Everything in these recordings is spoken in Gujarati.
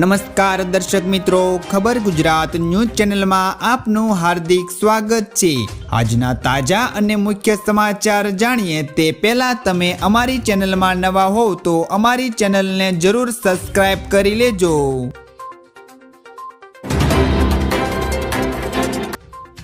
નમસ્કાર દર્શક મિત્રો, ખબર ગુજરાત ન્યૂઝ ચેનલમાં આપનું હાર્દિક સ્વાગત છે. આજના તાજા અને મુખ્ય સમાચાર જાણીએ તે પહેલા તમે અમારી ચેનલમાં નવા હોવ તો અમારી ચેનલને જરૂર સબસ્ક્રાઇબ કરી લેજો.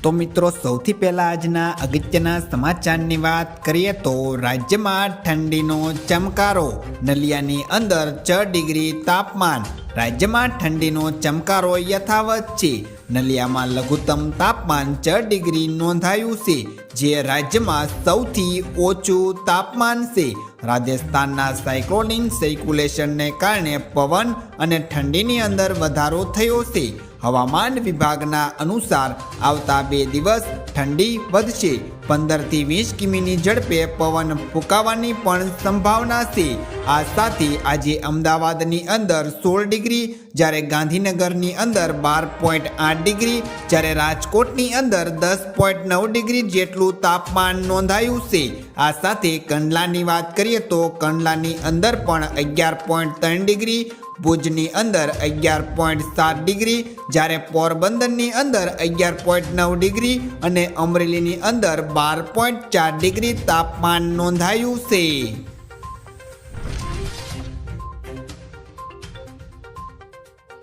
તો મિત્રો, સૌથી પહેલા આજના અગત્યના સમાચારની વાત કરીએ તો રાજ્યમાં ઠંડીનો ચમકારો. નલિયાની અંદર છ ડિગ્રી તાપમાન રાજ્યમાં ઠંડીનો ચમકારો યથાવત છે. નલિયામાં લઘુત્તમ તાપમાન છ ડિગ્રી નોંધાયું છે, જે રાજ્યમાં સૌથી ઓછું તાપમાન છે. રાજસ્થાનના સાયક્લોનિક સર્ક્યુલેશનને કારણે પવન અને ઠંડીની અંદર વધારો થયો છે. હવામાન વિભાગના અનુસાર આવતા બે દિવસ ઠંડી વધશે. પંદરથી વીસ કિમીની ઝડપે પવન ફૂંકાવાની પણ સંભાવના છે. આ સાથે આજે અમદાવાદની અંદર સોળ ડિગ્રી, જ્યારે ગાંધીનગરની અંદર બાર પોઈન્ટ આઠ ડિગ્રી, જ્યારે રાજકોટની અંદર દસ પોઈન્ટ નવ ડિગ્રી જેટલું તાપમાન નોંધાયું છે. આ સાથે કંડલાની વાત કરીએ તો કંડલાની અંદર પણ અગિયાર પોઈન્ટ ત્રણ ડિગ્રી ભુજની અંદર અગિયાર પોઈન્ટ સાત ડિગ્રી, જ્યારે પોરબંદરની અંદર અગિયાર પોઈન્ટ નવ ડિગ્રી અને અમરેલીની અંદર બાર પોઈન્ટ ચાર ડિગ્રી તાપમાન નોંધાયું છે.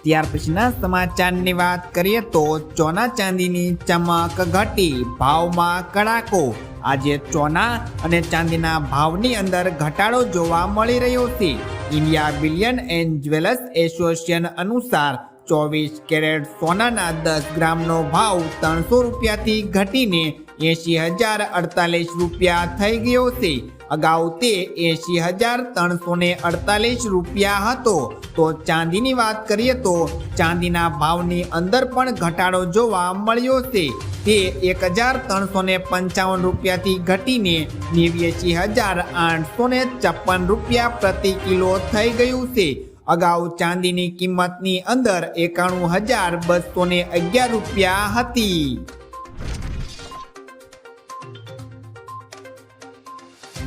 ત્યાર પછીના સમાચારની વાત કરીએ તો ચોના ચાંદીની ચમક ઘટી ભાવમાં કડાકો. આજે ચોના અને ચાંદીના ભાવની અંદર ઘટાડો જોવા મળી રહ્યો છે. India bullion and jewellers association અનુસાર ચોવીસ કેરેટ સોનાના દસ ગ્રામનો ભાવ ત્રણસો રૂપિયાથી ઘટીને એંશી હજાર અડતાલીસ રૂપિયા થઈ ગયો છે. અગાઉ તે એંશી હજાર ત્રણસો ને અડતાલીસ રૂપિયા હતો. તો ચાંદીની વાત કરીએ તો ચાંદીના ભાવની અંદર પણ ઘટાડો જોવા મળ્યો છે. તે એક હજાર ત્રણસો ને પંચાવન રૂપિયાથી ઘટીને નેવ્યાસી હજાર આઠસો ને છપ્પન રૂપિયા પ્રતિ કિલો થઈ ગયું છે. અગાઉ ચાંદીની કિંમતની અંદર એકાણું હજાર બસો ને અગિયાર રૂપિયા હતી.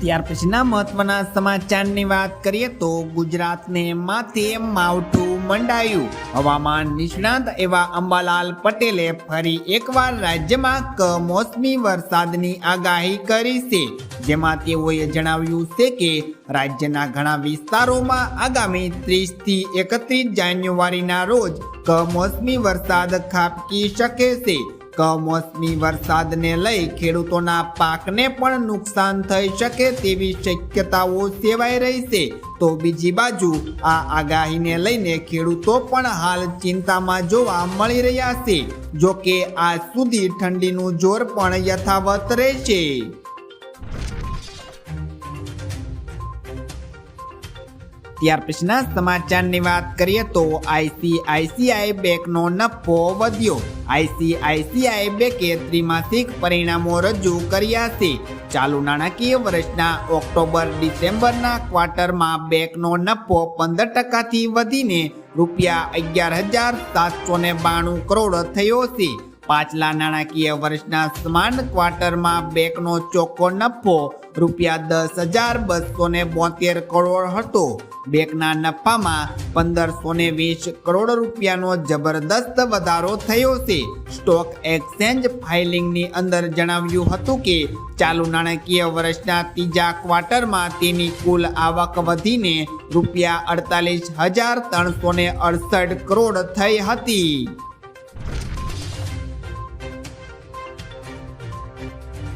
ત્યાર પછીના મહત્વના સમાચારની વાત કરીએ તો ગુજરાતને માથે માવઠું મંડાયું. હવામાન નિષ્ણાત એવા અંબાલાલ પટેલે ફરી એકવાર રાજ્યમાં કમોસમી વરસાદની આગાહી કરી છે. જેમાં તેઓએ જણાવ્યું છે કે રાજ્યના ઘણા વિસ્તારોમાં આગામી ત્રીસથી એકત્રીસ જાન્યુઆરીના રોજ કમોસમી વરસાદ ખાબકી શકે છે. કમોસમી વરસાદને લઈ ખેડૂતોના પાકને પણ નુકસાન થઈ શકે તેવી શક્યતાઓ સેવાઈ રહી છે. તો બીજી બાજુ આ આગાહીને લઈને ખેડૂતો પણ હાલ ચિંતામાં જોવા મળી રહ્યા છે. જો કે આજ સુધી ઠંડીનું જોર પણ યથાવત રહેશે. ત્યાર પછીના સમાચારની વાત કરીએ તો આઈસીઆઈસીઆઈ બેંકનો નફો વધ્યો. આઈસીઆઈસીઆઈ બેંકે ત્રિમાસિક પરિણામો રજૂ કર્યા છે. ચાલુ નાણાકીય વર્ષના ઓક્ટોબર, ડિસેમ્બરના ક્વાર્ટરમાં બેંકનો નફો પંદર ટકાથી વધીને રૂપિયા અગિયાર હજાર સાતસો બાણું કરોડ થયો છે. પાછલા નાણાકીય વર્ષના સમાન ક્વાર્ટરમાં બેંકનો ચોખ્ખો નફો રૂપિયા દસ હજાર બસો ને બોતેર કરોડ હતો. બેંકના નફામાં પંદરસો ને વીસ કરોડ રૂપિયાનો જબરદસ્ત વધારો થયો છે. સ્ટોક એક્સચેન્જ ફાઇલિંગની અંદર જણાવ્યું હતું કે, ચાલુ નાણાકીય વર્ષના ત્રીજા ક્વાર્ટરમાં તેની કુલ આવક વધીને રૂપિયા અડતાલીસ હજાર ત્રણસો ને અડસઠ કરોડ થઈ હતી.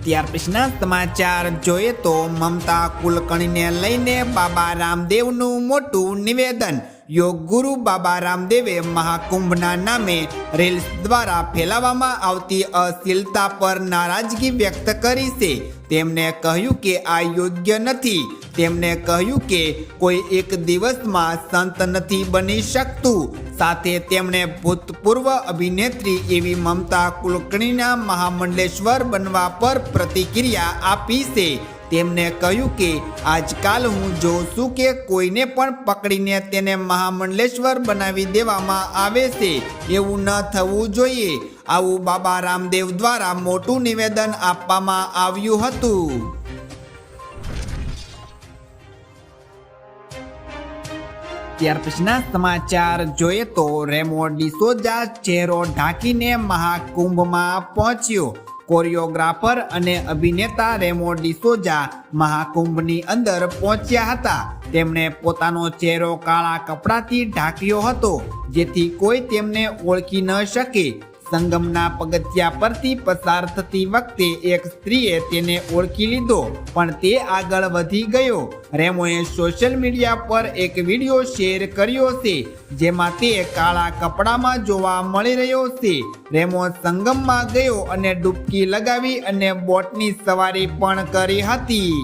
ત્યાર પછીના સમાચાર જોઈએ તો મમતા કુલકર્ણીને લઈને બાબા રામદેવનું મોટું નિવેદન. યોગ ગુરુ બાબા રામદેવે મહાકુંભના નામે રેલ્સ દ્વારા ફેલાવવામાં આવતી અશીલતા પર નારાજગી વ્યક્ત કરી છે. તેમણે કહ્યું કે આ યોગ્ય નથી. તેમણે કહ્યું કે કોઈ એક દિવસમાં સંત નથી બની શકતું. સાથે તેમણે ભૂતપૂર્વ અભિનેત્રી એવી મમતા કુલકર્ણીના મહામંડલેશ્વર બનવા પર પ્રતિક્રિયા આપી છે. તેમણે કહ્યું કે, આજકાલ હું જોઉં છું કે કોઈને પણ પકડીને તેને મહામંડલેશ્વર બનાવી દેવામાં આવે છે. એવું ન થવું જોઈએ. આવું બાબા રામદેવ દ્વારા મોટું નિવેદન આપવામાં આવ્યું હતું. ત્યાર પછીના સમાચાર જોઈએ તો રેમો ડિસોજા ચહેરો ઢાંકીને મહાકુંભમાં પહોંચ્યો. કોરિયોગ્રાફર અને અભિનેતા રેમો ડિસોજા મહાકુંભની અંદર પહોંચ્યા હતા. તેમણે પોતાનો ચહેરો કાળા કપડાથી ઢાંક્યો હતો, જેથી કોઈ તેમને ઓળખી ન શકે. સંગમના પગથિયા પરથી પસાર થતી વખતે એક સ્ત્રીએ તેને ઓળખી લીધો, પણ તે આગળ વધી ગયો. રેમોએ સોશિયલ મીડિયા પર એક વીડિયો શેર કર્યો છે, જેમાં તે કાળા કપડામાં જોવા મળી રહ્યો છે. રેમો સંગમમાં ગયો અને ડૂબકી લગાવી અને બોટની સવારી પણ કરી હતી.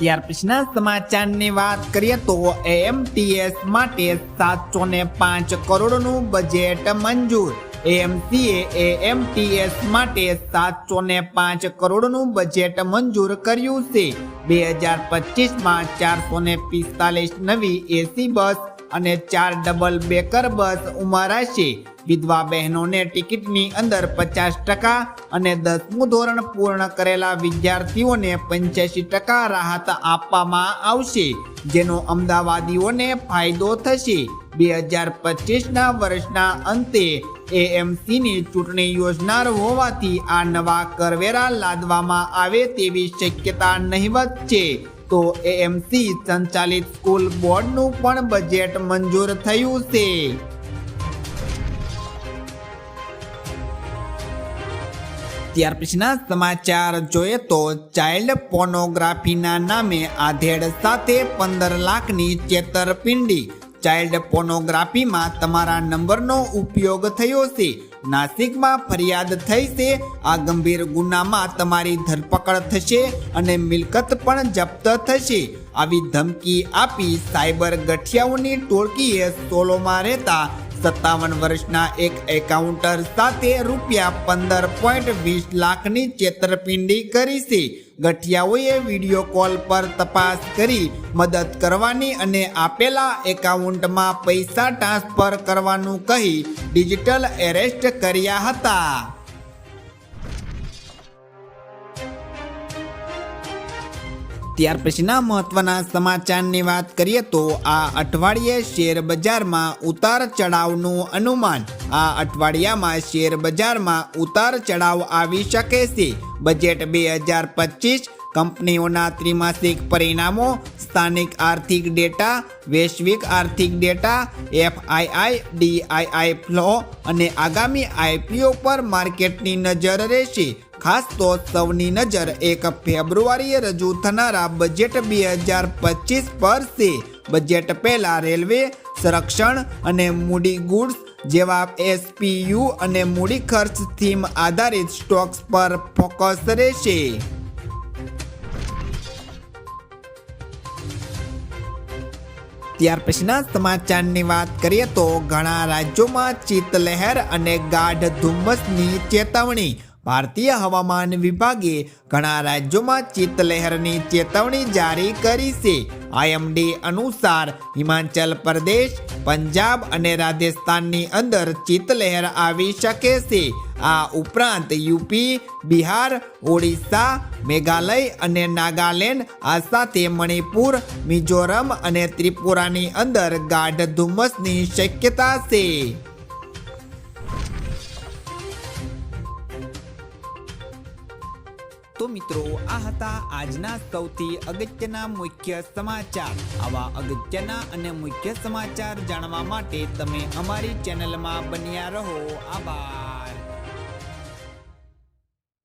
ત્યાર પછીના સમાચારની વાત કરીએ તો એએમટીએસ માટે સાતસો ને પાંચ કરોડનું બજેટ મંજૂર. એએમસીએ એએમટીએસ માટે સાતસો ને પાંચ કરોડનું બજેટ મંજૂર કર્યું છે. બે હજાર પચીસમાં ચારસો ને પિસ્તાલીસ નવી એસી બસ અને ચાર ડબલ બેકર બસ ઉમેરાશે. વિધવા બહેનોને ટિકિટની અંદર પચાસ ટકા અને દસમું ધોરણ પૂર્ણ કરેલા વિદ્યાર્થીઓને પંચ્યાસી ટકા રાહત આપવામાં આવશે, જેનો અમદાવાદીઓને ફાયદો થશે. બે હજાર પચીસના વર્ષના અંતે એએમસીની ચૂંટણી યોજનાર હોવાથી આ નવા કરવેરા લાદવામાં આવે તેવી શક્યતા નહીવત છે. તો એએમસી સંચાલિત સ્કૂલ બોર્ડનું પણ બજેટ મંજૂર થયું છે. ત્યાર પછીના સમાચાર જોઈએ તો ચાઇલ્ડ પોર્નોગ્રાફીના નામે આધેડ સાથે પંદર લાખની છેતરપિંડી ચાઇલ્ડ પોર્નોગ્રાફીમાં તમારા નંબરનો ઉપયોગ થયો છે. નાસિકમાં ફરિયાદ થઈ છે. આ ગંભીર ગુનામાં તમારી ધરપકડ થશે અને મિલકત પણ જપ્ત થશે. આવી ધમકી આપી સાયબર ગઠિયાઓની ટોળકીએ સોલોમાં રહેતા સત્તાવન વર્ષના એક એકાઉન્ટર સાથે રૂપિયા પંદર પોઈન્ટ વીસ લાખની છેતરપિંડી કરી છે. ગઠિયાઓએ વીડિયો કોલ પર તપાસ કરી મદદ કરવાની અને આપેલા એકાઉન્ટમાં પૈસા ટ્રાન્સફર કરવાનું કહી ડિજિટલ એરેસ્ટ કર્યા હતા. ત્યાર પછીના મહત્વના સમાચારની વાત કરીએ તો આ અઠવાડિયે શેર બજારમાં ઉતાર ચઢાવનું અનુમાન. આ અઠવાડિયામાં શેર બજારમાં ઉતાર ચઢાવ આવી શકે છે. બજેટ બે હજાર પચીસ, કંપનીઓના ત્રિમાસિક પરિણામો, સ્થાનિક આર્થિક ડેટા, વૈશ્વિક આર્થિક ડેટા, એફઆઈઆઈ, ડીઆઈઆઈ ફ્લો અને આગામી આઈપીઓ પર માર્કેટની નજર રહેશે. ખાસ તો સૌની નજર એક ફેબ્રુઆરીએ રજૂ થનારા બજેટ બે હજાર પચીસ પર છે બજેટ પહેલા રેલવે, સંરક્ષણ અને મૂડી ગુડ્સ જેવા એસપીયુ અને મૂડી ખર્ચ થીમ આધારિત સ્ટોક્સ પર ફોકસ રહેશે. ત્યાર પછીના સમાચારની વાત કરીએ તો ઘણા રાજ્યોમાં શીતલહેર અને ગાઢ ધુમ્મસની ચેતવણી ભારતીય હવામાન વિભાગે ઘણા રાજ્યોમાં ચિત્તલહેરની ચેતવણી જારી કરી છે. આઈએમડી અનુસાર, હિમાચલ પ્રદેશ, પંજાબ અને રાજસ્થાનની અંદર ચિત્તલહેર આવી શકે છે. આ ઉપરાંત યુપી, બિહાર, ઓડિશા, મેઘાલય અને નાગાલેન્ડ, આ સાથે મણિપુર, મિઝોરમ અને ત્રિપુરાની અંદર ગાઢ ધુમ્મસની શક્યતા છે. તો મિત્રો, આ હતા આજના સૌથી અગત્યના મુખ્ય સમાચાર. આવા અગત્યના અને મુખ્ય સમાચાર જાણવા માટે તમે અમારી ચેનલમાં બન્યા રહો. આભાર.